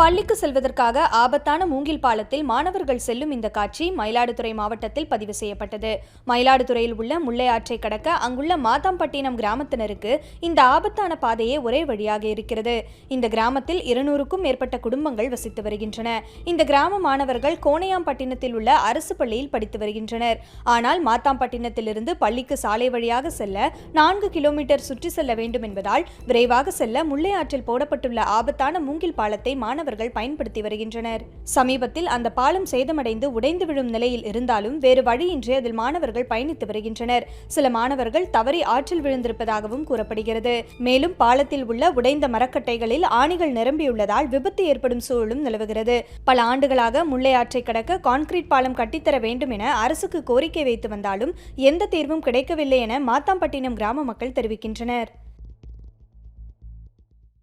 பள்ளிக்கு செல்வதற்காக ஆபத்தான மூங்கில் பாலத்தில் மாணவர்கள் செல்லும் இந்த காட்சி மயிலாடுதுறை மாவட்டத்தில் பதிவு செய்யப்பட்டது. மயிலாடுதுறையில் உள்ள முல்லை ஆற்றை கடக்க அங்குள்ள மாதாம்பட்டினம் கிராமத்தினருக்கு இந்த ஆபத்தான பாதையே ஒரே வழியாக இருக்கிறது. இந்த கிராமத்தில் இருநூறுக்கும் மேற்பட்ட குடும்பங்கள் வசித்து வருகின்றன. இந்த கிராம மாணவர்கள் கோணையாம்பட்டினத்தில் உள்ள அரசு பள்ளியில் படித்து வருகின்றனர். ஆனால் மாத்தாம்பட்டினத்திலிருந்து பள்ளிக்கு சாலை வழியாக செல்ல நான்கு கிலோமீட்டர் சுற்றி செல்ல வேண்டும் என்பதால் விரைவாக செல்ல முல்லை ஆற்றில் போடப்பட்டுள்ள ஆபத்தான மூங்கில் பாலத்தை மாணவர்கள் பயன்படுத்தி வருகின்றனர். சமீபத்தில் அந்த பாலம் சேதமடைந்து உடைந்து விழும் நிலையில் இருந்தாலும் வேறு வழியின்றி அதில் மாணவர்கள் பயணித்து வருகின்றனர். சில மாணவர்கள் தவறி ஆற்றில் விழுந்திருப்பதாகவும் கூறப்படுகிறது. மேலும் பாலத்தில் உள்ள உடைந்த மரக்கட்டைகளில் ஆணிகள் நிரம்பியுள்ளதால் விபத்து ஏற்படும் சூழலும் நிலவுகிறது. பல ஆண்டுகளாக முல்லை ஆற்றை கடக்க கான்கிரீட் பாலம் கட்டித்தர வேண்டும் என அரசுக்கு கோரிக்கை வைத்து வந்தாலும் எந்த தீர்வும் கிடைக்கவில்லை என மாத்தாம்பட்டினம் கிராம மக்கள் தெரிவிக்கின்றனர்.